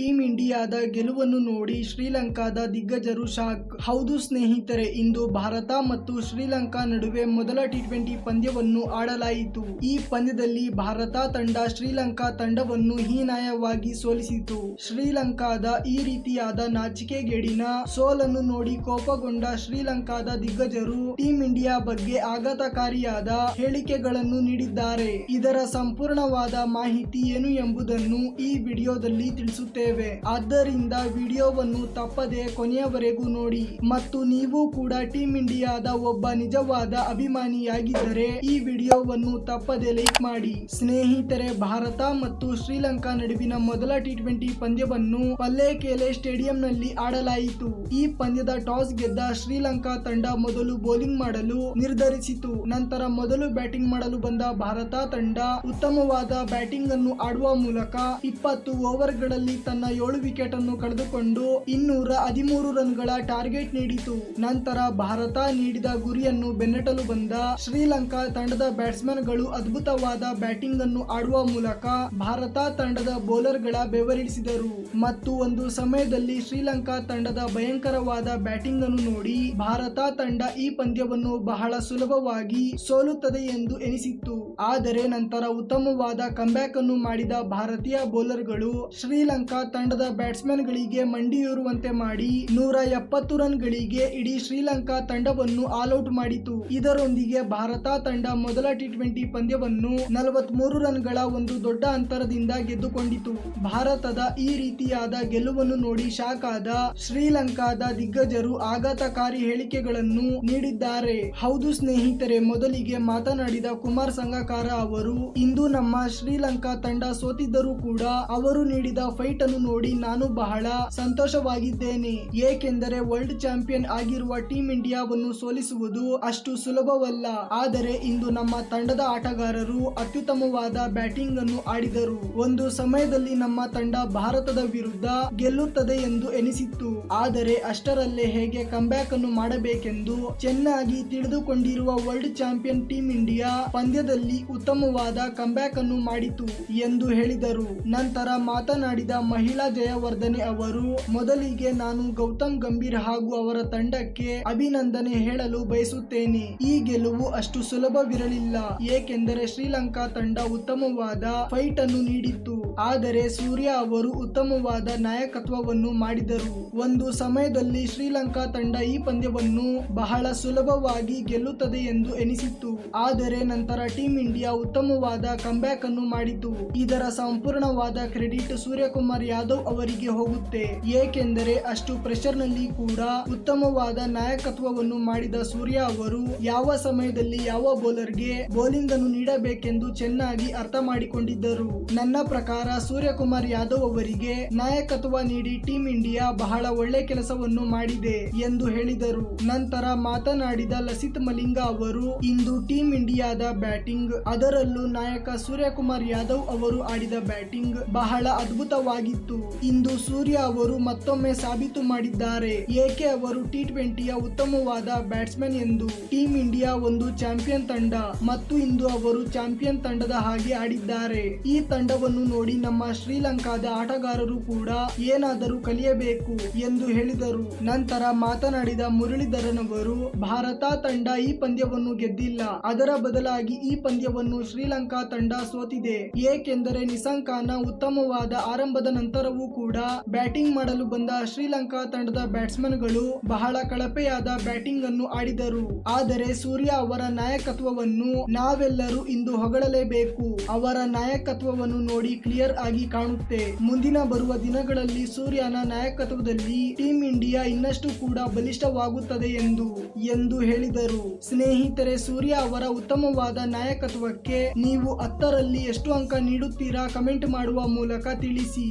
Team ಇಂಡಿಯಾದ ಗೆಲುವನ್ನು ನೋಡಿ ಶ್ರೀಲಂಕಾದ ದಿಗ್ಗಜರು ಶಾಕ್. ಹೌದು ಸ್ನೇಹಿತರೆ, ಇಂದು ಭಾರತ ಮತ್ತು ಶ್ರೀಲಂಕಾ ನಡುವೆ ಮೊದಲ ಟಿ ಟ್ವೆಂಟಿ ಪಂದ್ಯವನ್ನು ಆಡಲಾಯಿತು. ಈ ಪಂದ್ಯದಲ್ಲಿ ಭಾರತ ತಂಡ ಶ್ರೀಲಂಕಾ ತಂಡವನ್ನು ಹೀನಾಯವಾಗಿ ಸೋಲಿಸಿತು. ಶ್ರೀಲಂಕಾದ ಈ ರೀತಿಯಾದ ನಾಚಿಕೆಗೇಡಿನ ಸೋಲನ್ನು ನೋಡಿ ಕೋಪಗೊಂಡ ಶ್ರೀಲಂಕಾದ ದಿಗ್ಗಜರು ಟೀಂ ಇಂಡಿಯಾ ಬಗ್ಗೆ ಆಘಾತಕಾರಿಯಾದ ಹೇಳಿಕೆಗಳನ್ನು ನೀಡಿದ್ದಾರೆ. ಇದರ ಸಂಪೂರ್ಣವಾದ ಮಾಹಿತಿ ಏನು ಎಂಬುದನ್ನು ಈ ವಿಡಿಯೋದಲ್ಲಿ ತಿಳಿಸುತ್ತೇವೆ. ಆದ್ದರಿಂದ ವಿಡಿಯೋವನ್ನು ತಪ್ಪದೆ ಕೊನೆಯವರೆಗೂ ನೋಡಿ. ಮತ್ತು ನೀವು ಕೂಡ ಟೀಮ್ ಇಂಡಿಯಾದ ಒಬ್ಬ ನಿಜವಾದ ಅಭಿಮಾನಿಯಾಗಿದ್ದರೆ ಈ ವಿಡಿಯೋವನ್ನು ತಪ್ಪದೆ ಲೈಕ್ ಮಾಡಿ. ಸ್ನೇಹಿತರೆ, ಭಾರತ ಮತ್ತು ಶ್ರೀಲಂಕಾ ನಡುವಿನ ಮೊದಲ ಟಿ ಟ್ವೆಂಟಿ ಪಂದ್ಯವನ್ನು ಪಲ್ಲೇಕೆಲೆ ಸ್ಟೇಡಿಯಂನಲ್ಲಿ ಆಡಲಾಯಿತು. ಈ ಪಂದ್ಯದ ಟಾಸ್ ಗೆದ್ದ ಶ್ರೀಲಂಕಾ ತಂಡ ಮೊದಲು ಬೌಲಿಂಗ್ ಮಾಡಲು ನಿರ್ಧರಿಸಿತು. ನಂತರ ಮೊದಲು ಬ್ಯಾಟಿಂಗ್ ಮಾಡಲು ಬಂದ ಭಾರತ ತಂಡ ಉತ್ತಮವಾದ ಬ್ಯಾಟಿಂಗ್ ಅನ್ನು ಆಡುವ ಮೂಲಕ ಇಪ್ಪತ್ತು ಓವರ್ಗಳಲ್ಲಿ ತನ್ನ ಏಳು ವಿಕೆಟ್ ಅನ್ನು ಕಳೆದುಕೊಂಡು ಇನ್ನೂರ ಹದಿಮೂರು ರನ್ಗಳ ಟಾರ್ಗೆಟ್ ನೀಡಿತು. ನಂತರ ಭಾರತ ನೀಡಿದ ಗುರಿಯನ್ನು ಬೆನ್ನಟಲು ಬಂದ ಶ್ರೀಲಂಕಾ ತಂಡದ ಬ್ಯಾಟ್ಸ್ಮನ್ಗಳು ಅದ್ಭುತವಾದ ಬ್ಯಾಟಿಂಗ್ ಅನ್ನು ಆಡುವ ಮೂಲಕ ಭಾರತ ತಂಡದ ಬೌಲರ್ಗಳ ಬೆವರಿಸಿದರು ಮತ್ತು ಒಂದು ಸಮಯದಲ್ಲಿ ಶ್ರೀಲಂಕಾ ತಂಡದ ಭಯಂಕರವಾದ ಬ್ಯಾಟಿಂಗ್ ಅನ್ನು ನೋಡಿ ಭಾರತ ತಂಡ ಈ ಪಂದ್ಯವನ್ನು ಬಹಳ ಸುಲಭವಾಗಿ ಸೋಲುತ್ತದೆ ಎಂದು ಎನಿಸಿತ್ತು. ಆದರೆ ನಂತರ ಉತ್ತಮವಾದ ಕಂಬ್ಯಾಕ್ ಅನ್ನು ಮಾಡಿದ ಭಾರತೀಯ ಬೌಲರ್ಗಳು ಶ್ರೀಲಂಕಾ ತಂಡದ ಬ್ಯಾಟ್ಸ್ಮನ್ ಗಳಿಗೆ ಮಂಡಿಯೂರುವಂತೆ ಮಾಡಿ ನೂರ ಎಪ್ಪತ್ತು ರನ್ ಗಳಿಗೆ ಇಡೀ ಶ್ರೀಲಂಕಾ ತಂಡವನ್ನು ಆಲ್ಔಟ್ ಮಾಡಿತು. ಇದರೊಂದಿಗೆ ಭಾರತ ತಂಡ ಮೊದಲ ಟಿ ಟ್ವೆಂಟಿ ಪಂದ್ಯವನ್ನು ನಲವತ್ಮೂರು ರನ್ಗಳ ಒಂದು ದೊಡ್ಡ ಅಂತರದಿಂದ ಗೆದ್ದುಕೊಂಡಿತು. ಭಾರತದ ಈ ರೀತಿಯಾದ ಗೆಲುವನ್ನು ನೋಡಿ ಶಾಕ್ ಶ್ರೀಲಂಕಾದ ದಿಗ್ಗಜರು ಆಘಾತಕಾರಿ ಹೇಳಿಕೆಗಳನ್ನು ನೀಡಿದ್ದಾರೆ. ಹೌದು ಸ್ನೇಹಿತರೆ, ಮೊದಲಿಗೆ ಮಾತನಾಡಿದ ಕುಮಾರ್ ಸಂಗಕಾರ ಅವರು, ಇಂದು ನಮ್ಮ ಶ್ರೀಲಂಕಾ ತಂಡ ಸೋತಿದ್ದರೂ ಕೂಡ ಅವರು ನೀಡಿದ ಫೈಟ್ ಅನ್ನು ನೋಡಿ ನಾನು ಬಹಳ ಸಂತೋಷವಾಗಿದ್ದೇನೆ. ಏಕೆಂದರೆ ವರ್ಲ್ಡ್ ಚಾಂಪಿಯನ್ ಆಗಿರುವ ಟೀಂ ಇಂಡಿಯಾವನ್ನು ಸೋಲಿಸುವುದು ಅಷ್ಟು ಸುಲಭವಲ್ಲ. ಆದರೆ ಇಂದು ನಮ್ಮ ತಂಡದ ಆಟಗಾರರು ಅತ್ಯುತ್ತಮವಾದ ಬ್ಯಾಟಿಂಗ್ ಅನ್ನು ಆಡಿದರು. ಒಂದು ಸಮಯದಲ್ಲಿ ನಮ್ಮ ತಂಡ ಭಾರತದ ವಿರುದ್ಧ ಗೆಲ್ಲುತ್ತದೆ ಎಂದು ಎನಿಸಿತ್ತು. ಆದರೆ ಅಷ್ಟರಲ್ಲೇ ಹೇಗೆ ಕಂಬ್ಯಾಕ್ ಅನ್ನು ಮಾಡಬೇಕೆಂದು ಚೆನ್ನಾಗಿ ತಿಳಿದುಕೊಂಡಿರುವ ವರ್ಲ್ಡ್ ಚಾಂಪಿಯನ್ ಟೀಂ ಇಂಡಿಯಾ ಪಂದ್ಯದಲ್ಲಿ ಉತ್ತಮವಾದ ಕಂಬ್ಯಾಕ್ ಅನ್ನು ಮಾಡಿತು ಎಂದು ಹೇಳಿದರು. ನಂತರ ಮಾತನಾಡಿದ ಮಹಿಳಾ ಜಯವರ್ಧನೆ ಅವರು, ಮೊದಲಿಗೆ ನಾನು ಗೌತಮ್ ಗಂಭೀರ್ ಹಾಗೂ ಅವರ ತಂಡಕ್ಕೆ ಅಭಿನಂದನೆ ಹೇಳಲು ಬಯಸುತ್ತೇನೆ. ಈ ಗೆಲುವು ಅಷ್ಟು ಸುಲಭವಿರಲಿಲ್ಲ. ಏಕೆಂದರೆ ಶ್ರೀಲಂಕಾ ತಂಡ ಉತ್ತಮವಾದ ಫೈಟ್ ಅನ್ನು ನೀಡಿತ್ತು. ಆದರೆ ಸೂರ್ಯ ಅವರು ಉತ್ತಮವಾದ ನಾಯಕತ್ವವನ್ನು ಮಾಡಿದರು. ಒಂದು ಸಮಯದಲ್ಲಿ ಶ್ರೀಲಂಕಾ ತಂಡ ಈ ಪಂದ್ಯವನ್ನು ಬಹಳ ಸುಲಭವಾಗಿ ಗೆಲ್ಲುತ್ತದೆ ಎಂದು ಎನಿಸಿತ್ತು. ಆದರೆ ನಂತರ ಟೀಂ ಇಂಡಿಯಾ ಉತ್ತಮವಾದ ಕಂಬ್ಯಾಕ್ ಅನ್ನು ಮಾಡಿತು. ಇದರ ಸಂಪೂರ್ಣವಾದ ಕ್ರೆಡಿಟ್ ಸೂರ್ಯಕುಮಾರ್ ಯಾದವ್ ಅವರಿಗೆ ಹೋಗುತ್ತೆ. ಏಕೆಂದರೆ ಅಷ್ಟು ಪ್ರೆಷರ್ನಲ್ಲಿ ಕೂಡ ಉತ್ತಮವಾದ ನಾಯಕತ್ವವನ್ನು ಮಾಡಿದ ಸೂರ್ಯ ಅವರು ಯಾವ ಸಮಯದಲ್ಲಿ ಯಾವ ಬೌಲರ್ಗೆ ಬೌಲಿಂಗ್ ಅನ್ನು ನೀಡಬೇಕೆಂದು ಚೆನ್ನಾಗಿ ಅರ್ಥ ಮಾಡಿಕೊಂಡಿದ್ದರು. ನನ್ನ ಪ್ರಕಾರ ಸೂರ್ಯಕುಮಾರ್ ಯಾದವ್ ಅವರಿಗೆ ನಾಯಕತ್ವ ನೀಡಿ ಟೀಂ ಇಂಡಿಯಾ ಬಹಳ ಒಳ್ಳೆ ಕೆಲಸವನ್ನು ಮಾಡಿದೆ ಎಂದು ಹೇಳಿದರು. ನಂತರ ಮಾತನಾಡಿದ ಲಸಿತ್ ಮಲಿಂಗ ಅವರು, ಇಂದು ಟೀಂ ಇಂಡಿಯಾದ ಬ್ಯಾಟಿಂಗ್, ಅದರಲ್ಲೂ ನಾಯಕ ಸೂರ್ಯಕುಮಾರ್ ಯಾದವ್ ಅವರು ಆಡಿದ ಬ್ಯಾಟಿಂಗ್ ಬಹಳ ಅದ್ಭುತವಾಗಿತ್ತು ಇಂದು ಸೂರ್ಯ ಅವರು ಮತ್ತೊಮ್ಮೆ ಸಾಬೀತು ಮಾಡಿದ್ದಾರೆ. ಏಕೆ ಅವರು ಟಿ ಟ್ವೆಂಟಿಯ ಉತ್ತಮವಾದ ಬ್ಯಾಟ್ಸ್ಮನ್ ಎಂದು? ಟೀಂ ಇಂಡಿಯಾ ಒಂದು ಚಾಂಪಿಯನ್ ತಂಡ ಮತ್ತು ಇಂದು ಅವರು ಚಾಂಪಿಯನ್ ತಂಡದ ಹಾಗೆ ಆಡಿದ್ದಾರೆ. ಈ ತಂಡವನ್ನು ನೋಡಿ ನಮ್ಮ ಶ್ರೀಲಂಕಾದ ಆಟಗಾರರು ಕೂಡ ಏನಾದರೂ ಕಲಿಯಬೇಕು ಎಂದು ಹೇಳಿದರು. ನಂತರ ಮಾತನಾಡಿದ ಮುರಳೀಧರನ್ ಅವರು ಭಾರತ ತಂಡ ಈ ಪಂದ್ಯವನ್ನು ಗೆದ್ದಿಲ್ಲ. ಅದರ ಬದಲಾಗಿ ಈ ಪಂದ್ಯವನ್ನು ಶ್ರೀಲಂಕಾ ತಂಡ ಸೋತಿದೆ. ಏಕೆಂದರೆ ನಿಸಂಕಾನ ಉತ್ತಮವಾದ ಆರಂಭದ ನಂತರವೂ ಕೂಡ ಬ್ಯಾಟಿಂಗ್ ಮಾಡಲು ಬಂದ ಶ್ರೀಲಂಕಾ ತಂಡದ ಬ್ಯಾಟ್ಸ್ಮನ್ಗಳು ಬಹಳ ಕಳಪೆಯಾದ ಬ್ಯಾಟಿಂಗ್ ಅನ್ನು ಆಡಿದರು. ಆದರೆ ಸೂರ್ಯ ಅವರ ನಾಯಕತ್ವವನ್ನು ನಾವೆಲ್ಲರೂ ಇಂದು ಹೊಗಳಲೇಬೇಕು. ಅವರ ನಾಯಕತ್ವವನ್ನು ನೋಡಿ ಕ್ಲಿಯರ್ ಆಗಿ ಕಾಣುತ್ತೆ. ಮುಂದಿನ ಬರುವ ದಿನಗಳಲ್ಲಿ ಸೂರ್ಯನ ನಾಯಕತ್ವದಲ್ಲಿ ಟೀಂ ಇಂಡಿಯಾ ಇನ್ನಷ್ಟು ಕೂಡ ಬಲಿಷ್ಠವಾಗುತ್ತದೆ ಎಂದು ಎಂದು ಹೇಳಿದರು. ಸ್ನೇಹಿತರೆ, ಸೂರ್ಯ ಅವರ ಉತ್ತಮವಾದ ನಾಯಕತ್ವಕ್ಕೆ ನೀವು ಹತ್ತರಲ್ಲಿ ಎಷ್ಟು ಅಂಕ ನೀಡುತ್ತೀರಾ ಕಮೆಂಟ್ ಮಾಡುವ ಮೂಲಕ ತಿಳಿಸಿ.